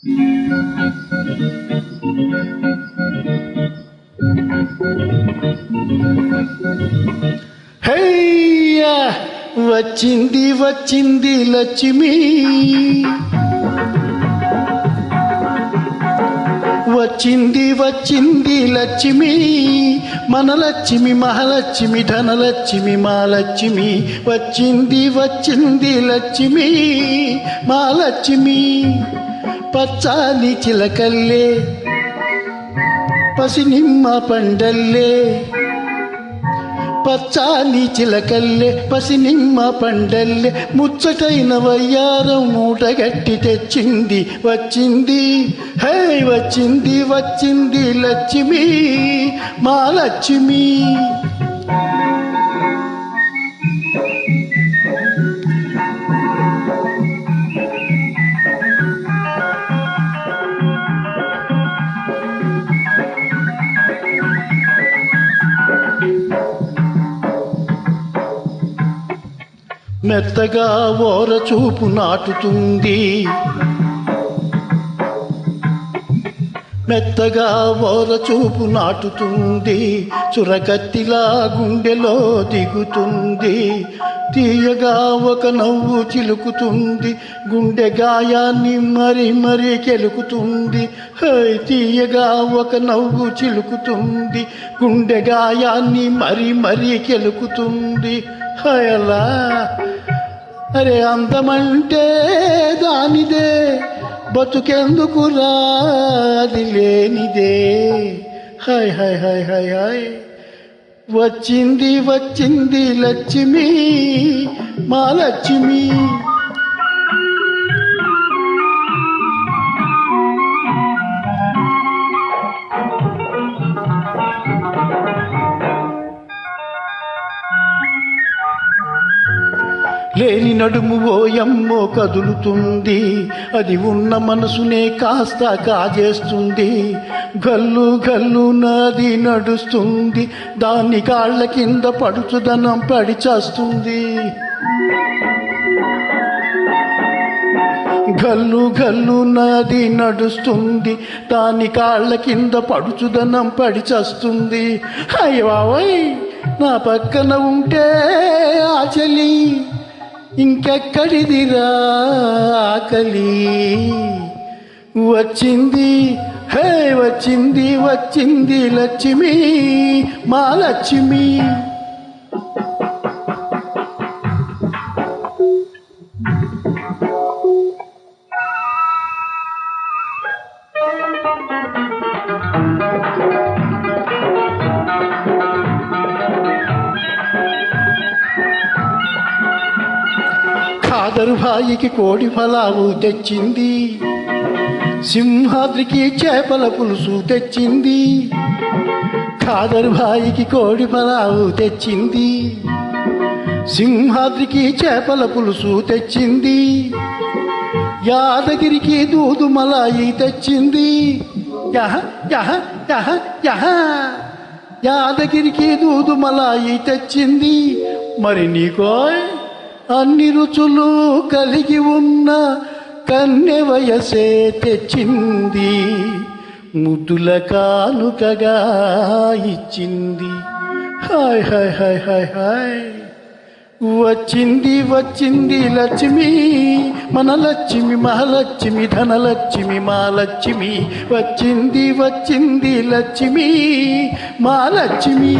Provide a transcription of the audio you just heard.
హయ్యా వచ్చింది వచ్చింది లక్ష్మి. వచ్చింది వచ్చింది లక్ష్మి. మన లక్ష్మి మహాలక్ష్మి ధనలక్ష్మి మా లక్ష్మి వచ్చింది వచ్చింది లక్ష్మి మా లక్ష్మి పచ్చాలి చిలకల్లే పసినిమ్మ పండల్లే. పచ్చాలి చిలకల్లె పసినిమ్మ పండల్లే. ముచ్చటైన వయ్యారం మూటగట్టి తెచ్చింది వచ్చింది. హే వచ్చింది వచ్చింది లక్ష్మి మా లక్ష్మి. మెత్తగా ఓర చూపు నాటుతుంది. మెత్తగా ఓర చూపు నాటుతుంది. చురకత్తిలా గుండెలో దిగుతుంది. తీయగా ఒక నవ్వు చిలుకుతుంది. గుండె గాయాన్ని మరి మరి కెలుకుతుంది. హై తీయగా ఒక నవ్వు చిలుకుతుంది. గుండె గాయాన్ని మరి మరి కెలుకుతుంది. హయలా అరే అందమంటే దానిదే బతుకెందుకు రాది లేనిదే. హాయ్ హాయ్ హాయ్ హాయ్ హాయ్. వచ్చింది వచ్చింది లక్ష్మి మా లక్ష్మి. లేని నడుము ఓయమ్మో కదులుతుంది. అది ఉన్న మనసునే కాస్త కాజేస్తుంది. గల్లు గల్లు నది నడుస్తుంది. దాన్ని కాళ్ళ కింద పడుచుదనం పడిచేస్తుంది గల్లు గల్లు నది నడుస్తుంది. దాని కాళ్ళ కింద పడుచుదనం పడి చస్తుంది. అయ్యవాయ్ నా పక్కన ఉంటే ఆచలి ఇంకెక్కడిదిరా ఆకలి? వచ్చింది హే వచ్చింది వచ్చింది లక్ష్మి మా లక్ష్మి. ఖాదరు కోడి ఫలావు తెచ్చింది. సింహాద్రికి చేపల పులుసు తెచ్చింది. ఖాదరుబాయికి కోడి ఫలావు తెచ్చింది. సింహాద్రికి చేపల పులుసు తెచ్చింది. యాదగిరికి దూదు మలాయి తెచ్చింది. యహ యహ యహ యహ. యాదగిరికి దూదు మలాయి తెచ్చింది. మరి నీకోయ్? అన్ని రుచులు కలిగి ఉన్న కన్నె వయసే తెచ్చింది. ముద్దుల కానుకగా ఇచ్చింది. హాయ్ హాయ్ హాయ్ హాయ్ హాయ్. వచ్చింది వచ్చింది లక్ష్మి మన లక్ష్మి మహాలక్ష్మి ధనలక్ష్మి మా లక్ష్మి వచ్చింది వచ్చింది లక్ష్మి మా లక్ష్మి